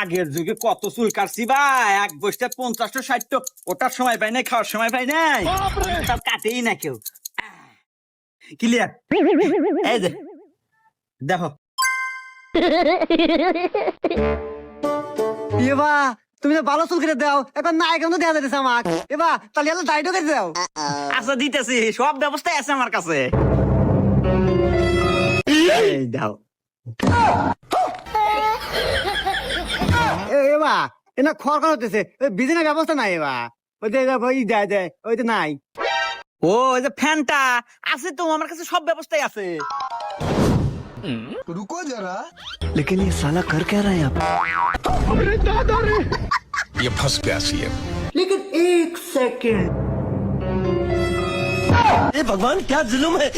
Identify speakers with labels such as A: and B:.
A: আগের যুগে কত চুল কাটছি ভাই? এক বসতে পঞ্চাশটা ষাটটা। ওটার সময় পাই নাই খাওয়ার সময় পাই নাই। তার কাটেই না কেউ। ক্লিয়ার এই যে দেখো।
B: এবা তুমি তো ভালো চুল কেটে দাও। এখন না এখন তো দেওয়া যাচ্ছে আমাক এবা তাহলে এলো দাইটো কেটে দাও।
A: আচ্ছা দিতেছি। সব ব্যবস্থাই আছে আমার কাছে। এই দাও।
B: এবা এনা খড় খড় হতেছে ওই বিজনের ব্যবস্থা নাই এবা ওই যে ওই দেয় দেয় ওই তো নাই
A: ও এই যে ফ্যানটা আছে তো আমার কাছে সব ব্যবস্থাই আছে
C: रुको जरा
B: लेकिन ये साला कर क्या रहा है यहाँ
C: ये फंस गया सीएम
A: लेकिन एक सेकंड
B: भगवान क्या जुलुम है